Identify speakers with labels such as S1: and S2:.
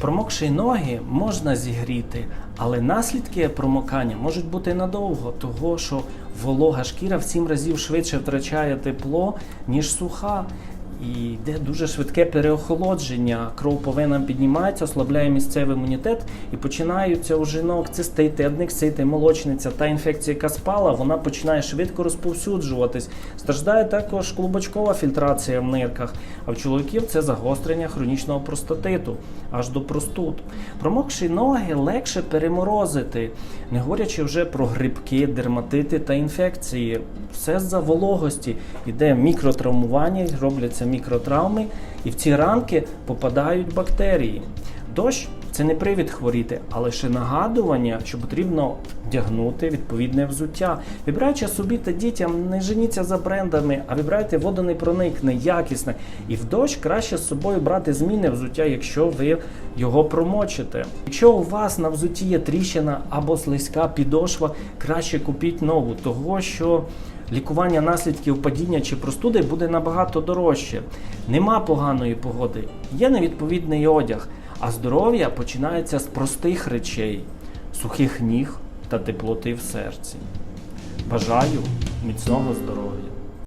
S1: Промокші ноги можна зігріти, але наслідки промокання можуть бути надовго, того що волога шкіра в 7 разів швидше втрачає тепло, ніж суха. І йде дуже швидке переохолодження. Кров повинна піднімається, ослабляє місцевий імунітет і починаються у жінок цистити, аднексити, молочниця. Та інфекція, яка спала, вона починає швидко розповсюджуватись. Страждає також клубочкова фільтрація в нирках. А в чоловіків це загострення хронічного простатиту аж до простуд. Промокші ноги легше переморозити, не говорячи вже про грибки, дерматити та інфекції. Все з-за вологості. Іде мікротравмування, робляться мікротравми, і в ці ранки попадають бактерії. Дощ це не привід хворіти, а лише нагадування, що потрібно вдягнути відповідне взуття. Вибираючи собі та дітям, не женіться за брендами, а вибирайте водонепроникне, якісне. І в дощ краще з собою брати змінне взуття, якщо ви його промочите. Якщо у вас на взутті є тріщина або слизька підошва, краще купіть нову, того що. Лікування наслідків падіння чи простуди буде набагато дорожче. Нема поганої погоди, є невідповідний одяг, а здоров'я починається з простих речей, сухих ніг та теплоти в серці. Бажаю міцного здоров'я!